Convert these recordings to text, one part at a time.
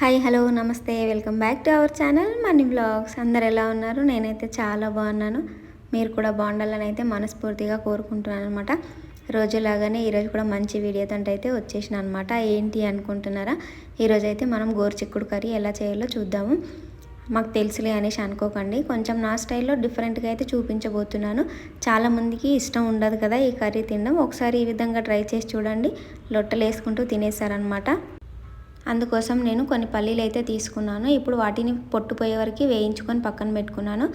Hi hello నమస్తే. Welcome back to our channel Mani blogs. అందరు ఎలా ఉన్నారు? నేనైతే చాలా బాగున్నాను. మీరు కూడా బాగుండాలని అయితే మనస్ఫూర్తిగా కోరుకుంటున్నాను అనమాట రోజులాగానే ఈరోజు కూడా మంచి వీడియోతో అయితే వచ్చేసిన అనమాట ఏంటి అనుకుంటున్నారా? ఈరోజు అయితే మనం గోరుచిక్కుడు కర్రీ ఎలా చేయాలో చూద్దాము. మాకు తెలుసులే అనేసి అనుకోకండి. కొంచెం నా స్టైల్లో డిఫరెంట్గా అయితే చూపించబోతున్నాను. చాలామందికి ఇష్టం ఉండదు కదా ఈ కర్రీ తినడం. ఒకసారి ఈ విధంగా ట్రై చేసి చూడండి. లొట్టలు వేసుకుంటూ తినేసారనమాట అందుకోసం నేను కొన్ని పల్లీలు అయితే తీసుకున్నాను. ఇప్పుడు వాటిని పొట్టుపోయే వరకు వేయించుకొని పక్కన పెట్టుకున్నాను.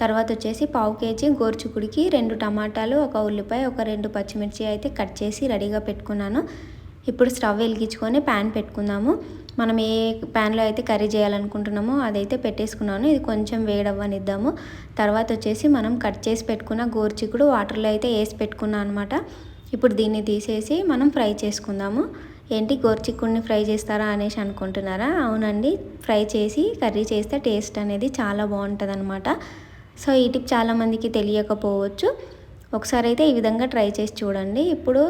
తర్వాత వచ్చేసి పావు కేజీ గోరుచుకుడికి రెండు టమాటాలు ఒక ఉల్లిపాయ ఒక రెండు పచ్చిమిర్చి అయితే కట్ చేసి రెడీగా పెట్టుకున్నాను. ఇప్పుడు స్టవ్ వెలిగించుకొని ప్యాన్ పెట్టుకుందాము. మనం ఏ ప్యాన్లో అయితే కర్రీ చేయాలనుకుంటున్నామో అదైతే పెట్టేసుకున్నాను. ఇది కొంచెం వేడవ్వనిద్దాము. తర్వాత వచ్చేసి మనం కట్ చేసి పెట్టుకున్న గోరుచిక్కుడు వాటర్లో అయితే వేసి పెట్టుకున్నాను అనమాట ఇప్పుడు దీన్ని తీసేసి మనం ఫ్రై చేసుకుందాము. ఏంటి గోరుచిక్కుడిని ఫ్రై చేస్తారా అనేసి అనుకుంటున్నారా? అవునండి. ఫ్రై చేసి కర్రీ చేస్తే టేస్ట్ అనేది చాలా బాగుంటుంది అనమాట సో ఈ టిప్ చాలామందికి తెలియకపోవచ్చు. ఒకసారి అయితే ఈ విధంగా ట్రై చేసి చూడండి. ఇప్పుడు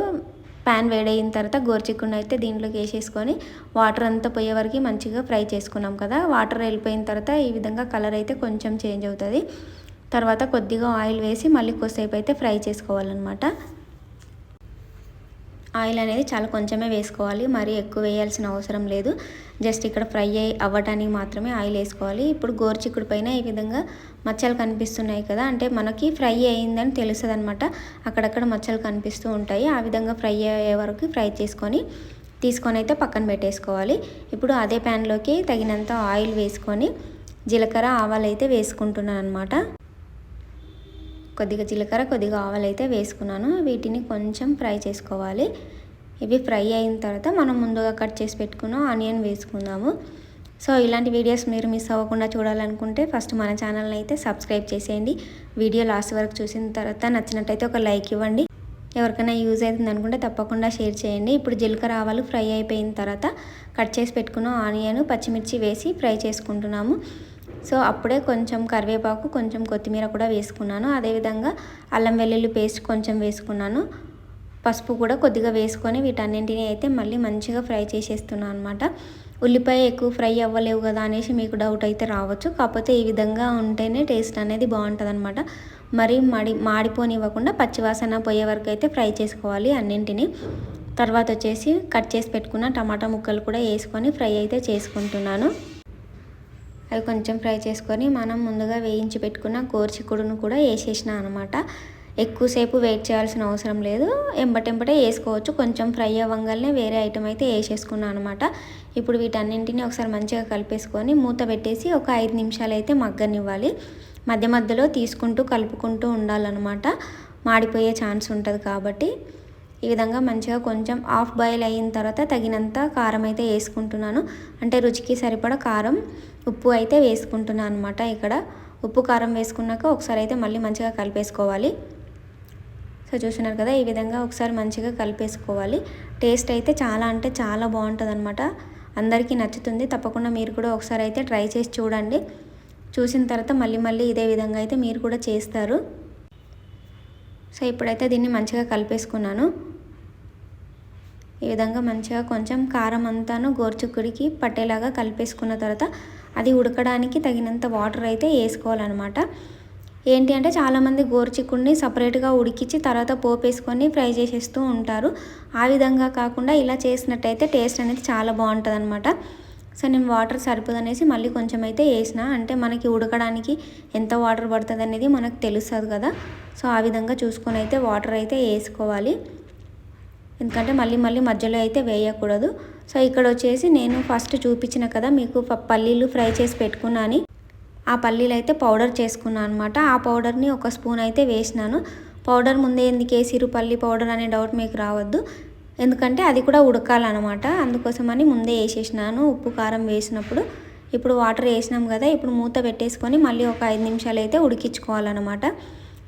ప్యాన్ వేడైన తర్వాత గోరుచిక్కుడిని అయితే దీంట్లోకి వేసేసుకొని వాటర్ అంతా పోయే వరకు మంచిగా ఫ్రై చేసుకున్నాం కదా. వాటర్ వెళ్ళిపోయిన తర్వాత ఈ విధంగా కలర్ అయితే కొంచెం చేంజ్ అవుతుంది. తర్వాత కొద్దిగా ఆయిల్ వేసి మళ్ళీ కొద్దిసేపు అయితే ఫ్రై చేసుకోవాలన్నమాట. ఆయిల్ అనేది చాలా కొంచెమే వేసుకోవాలి. మరీ ఎక్కువ వేయాల్సిన అవసరం లేదు. జస్ట్ ఇక్కడ ఫ్రై అయ్యి అవ్వడానికి మాత్రమే ఆయిల్ వేసుకోవాలి. ఇప్పుడు గోరుచిక్కుడు పైన ఈ విధంగా మచ్చలు కనిపిస్తున్నాయి కదా అంటే మనకి ఫ్రై అయిందని తెలుస్తుంది అనమాట అక్కడక్కడ మచ్చలు కనిపిస్తూ ఉంటాయి. ఆ విధంగా ఫ్రై అయ్యే వరకు ఫ్రై చేసుకొని తీసుకొని అయితే పక్కన పెట్టేసుకోవాలి. ఇప్పుడు అదే ప్యాన్లోకి తగినంత ఆయిల్ వేసుకొని జీలకర్ర ఆవాలు అయితే వేసుకుంటున్నాను అనమాట కొద్దిగా జీలకర్ర కొద్దిగా ఆవాలు అయితే వేసుకున్నాను. వీటిని కొంచెం ఫ్రై చేసుకోవాలి. ఇవి ఫ్రై అయిన తర్వాత మనం ముందుగా కట్ చేసి పెట్టుకున్న ఆనియన్ వేసుకుందాము. సో ఇలాంటి వీడియోస్ మీరు మిస్ అవ్వకుండా చూడాలనుకుంటే ఫస్ట్ మన ఛానల్ని అయితే సబ్స్క్రైబ్ చేసేయండి. వీడియో లాస్ట్ వరకు చూసిన తర్వాత నచ్చినట్టయితే ఒక లైక్ ఇవ్వండి. ఎవరికైనా యూజ్ అవుతుంది అనుకుంటే తప్పకుండా షేర్ చేయండి. ఇప్పుడు జీలకర్ర ఆవాలు ఫ్రై అయిపోయిన తర్వాత కట్ చేసి పెట్టుకున్న ఆనియన్ పచ్చిమిర్చి వేసి ఫ్రై చేసుకుంటున్నాము. సో అప్పుడే కొంచెం కరివేపాకు కొంచెం కొత్తిమీర కూడా వేసుకున్నాను. అదేవిధంగా అల్లం వెల్లుల్లి పేస్ట్ కొంచెం వేసుకున్నాను. పసుపు కూడా కొద్దిగా వేసుకొని వీటన్నింటినీ అయితే మళ్ళీ మంచిగా ఫ్రై చేసేస్తున్నాను అనమాట ఉల్లిపాయ ఎక్కువ ఫ్రై అవ్వలేవు కదా అనేసి మీకు డౌట్ అయితే రావచ్చు. కాకపోతే ఈ విధంగా ఉంటేనే టేస్ట్ అనేది బాగుంటుంది అనమాట మరి మడి మాడిపోనివ్వకుండా పచ్చివాసన పోయే వరకు అయితే ఫ్రై చేసుకోవాలి అన్నింటినీ. తర్వాత వచ్చేసి కట్ చేసి పెట్టుకున్న టమాటా ముక్కలు కూడా వేసుకొని ఫ్రై అయితే చేసుకుంటున్నాను. అవి కొంచెం ఫ్రై చేసుకొని మనం ముందుగా వేయించి పెట్టుకున్న గోరుచిక్కుడును కూడా వేసేసిన అనమాట ఎక్కువసేపు వెయిట్ చేయాల్సిన అవసరం లేదు. ఎంబటెంబటే వేసుకోవచ్చు. కొంచెం ఫ్రై అవ్వంగానే వేరే ఐటెం అయితే వేసేసుకున్నాను అనమాట ఇప్పుడు వీటన్నింటినీ ఒకసారి మంచిగా కలిపేసుకొని మూత పెట్టేసి ఒక ఐదు నిమిషాలు అయితే మగ్గనివ్వాలి. మధ్య మధ్యలో తీసుకుంటూ కలుపుకుంటూ ఉండాలన్నమాట. మాడిపోయే ఛాన్స్ ఉంటుంది కాబట్టి. ఈ విధంగా మంచిగా కొంచెం హాఫ్ బాయిల్ అయిన తర్వాత తగినంత కారం అయితే వేసుకుంటున్నాను. అంటే రుచికి సరిపడా కారం. ఉప్పు అయితే వేసుకుంటున్నాను అనమాట ఇక్కడ. ఉప్పు కారం వేసుకున్నాక ఒకసారి అయితే మళ్ళీ మంచిగా కలిపేసుకోవాలి. సో చూస్తున్నారు కదా ఈ విధంగా ఒకసారి మంచిగా కలిపేసుకోవాలి. టేస్ట్ అయితే చాలా అంటే చాలా బాగుంటుంది అనమాట అందరికీ నచ్చుతుంది. తప్పకుండా మీరు కూడా ఒకసారి అయితే ట్రై చేసి చూడండి. చూసిన తర్వాత మళ్ళీ మళ్ళీ ఇదే విధంగా అయితే మీరు కూడా చేస్తారు. సో ఇప్పుడైతే దీన్ని మంచిగా కలిపేసుకున్నాను. ఈ విధంగా మంచిగా కొంచెం కారం అంతాను గోర్చుక్కుడికి పట్టేలాగా కలిపేసుకున్న తర్వాత అది ఉడకడానికి తగినంత వాటర్ అయితే వేసుకోవాలన్నమాట. ఏంటి అంటే చాలామంది గోరుచిక్కుడిని సపరేట్గా ఉడికించి తర్వాత పోపేసుకొని ఫ్రై చేసేస్తూ ఉంటారు. ఆ విధంగా కాకుండా ఇలా చేసినట్టయితే టేస్ట్ అనేది చాలా బాగుంటుంది అనమాట సో నేను వాటర్ సరిపోదనేసి మళ్ళీ కొంచెం అయితే వేసిన అంటే మనకి ఉడకడానికి ఎంత వాటర్ పడుతుంది అనేది మనకు తెలుస్తుంది కదా. సో ఆ విధంగా చూసుకొని అయితే వాటర్ అయితే వేసుకోవాలి. ఎందుకంటే మళ్ళీ మళ్ళీ మధ్యలో అయితే వేయకూడదు. సో ఇక్కడ వచ్చేసి నేను ఫస్ట్ చూపించిన కదా మీకు పల్లీలు ఫ్రై చేసి పెట్టుకున్నాను ఆ పల్లీలు అయితే పౌడర్ చేసుకున్నాను అనమాట ఆ పౌడర్ని ఒక స్పూన్ అయితే వేసినాను. పౌడర్ ముందే ఎందుకు వేసిరు పల్లి పౌడర్ అనే డౌట్ మీకు రావద్దు. ఎందుకంటే అది కూడా ఉడకాలన్నమాట. అందుకోసమని ముందే వేసేసినాను. ఉప్పు కారం వేసినప్పుడు. ఇప్పుడు వాటర్ వేసినాం కదా ఇప్పుడు మూత పెట్టేసుకొని మళ్ళీ ఒక ఐదు నిమిషాలు అయితే ఉడికించుకోవాలన్నమాట.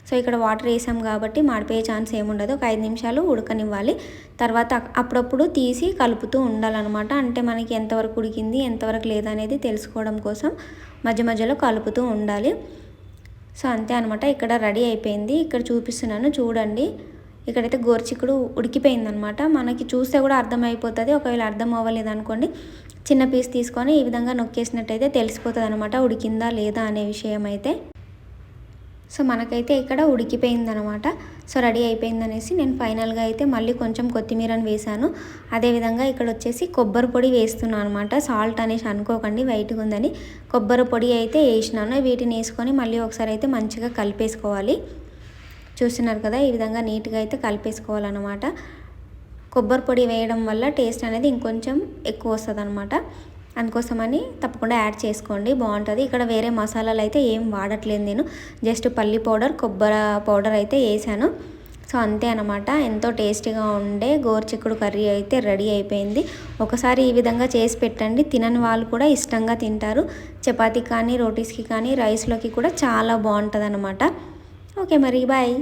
సో ఇక్కడ వాటర్ వేసాం కాబట్టి మాడిపోయే ఛాన్స్ ఏముండదు. ఒక ఐదు నిమిషాలు ఉడకనివ్వాలి. తర్వాత అప్పుడప్పుడు తీసి కలుపుతూ ఉండాలన్నమాట. అంటే మనకి ఎంతవరకు ఉడికింది ఎంతవరకు లేదనేది తెలుసుకోవడం కోసం మధ్య మధ్యలో కలుపుతూ ఉండాలి. సో అంతే అనమాట ఇక్కడ రెడీ అయిపోయింది. ఇక్కడ చూపిస్తున్నాను. చూడండి. ఇక్కడైతే గోరుచిక్కుడు ఉడికిపోయిందనమాట మనకి చూస్తే కూడా అర్థమైపోతుంది. ఒకవేళ అర్థం అవ్వలేదు అనుకోండి చిన్న పీస్ తీసుకొని ఈ విధంగా నొక్కేసినట్టయితే తెలిసిపోతుంది అనమాట ఉడికిందా లేదా అనే విషయం అయితే సో మనకైతే ఇక్కడ ఉడికిపోయిందనమాట. సో రెడీ అయిపోయిందనేసి నేను ఫైనల్గా అయితే మళ్ళీ కొంచెం కొత్తిమీరని వేశాను. అదేవిధంగా ఇక్కడ వచ్చేసి కొబ్బరి పొడి వేస్తున్నాను అనమాట సాల్ట్ అనేసి అనుకోకండి వైట్గా ఉందని. కొబ్బరి పొడి అయితే వేసినాను. వీటిని వేసుకొని మళ్ళీ ఒకసారి అయితే మంచిగా కలిపేసుకోవాలి. చూస్తున్నారు కదా ఈ విధంగా నీట్గా అయితే కలిపేసుకోవాలన్నమాట. కొబ్బరి పొడి వేయడం వల్ల టేస్ట్ అనేది ఇంకొంచెం ఎక్కువ వస్తుంది అనమాట అందుకోసమని తప్పకుండా యాడ్ చేసుకోండి బాగుంటుంది. ఇక్కడ వేరే మసాలాలు అయితే ఏం వాడట్లేదు నేను. జస్ట్ పల్లి పౌడర్ కొబ్బరి పౌడర్ అయితే వేసాను. సో అంతే అనమాట ఎంతో టేస్టీగా ఉండే గోరుచిక్కుడు కర్రీ అయితే రెడీ అయిపోయింది. ఒకసారి ఈ విధంగా చేసి పెట్టండి. తినని వాళ్ళు కూడా ఇష్టంగా తింటారు. చపాతీ కానీ రోటీస్కి కానీ రైస్లోకి కూడా చాలా బాగుంటుంది అనమాట ఓకే మరి బాయ్.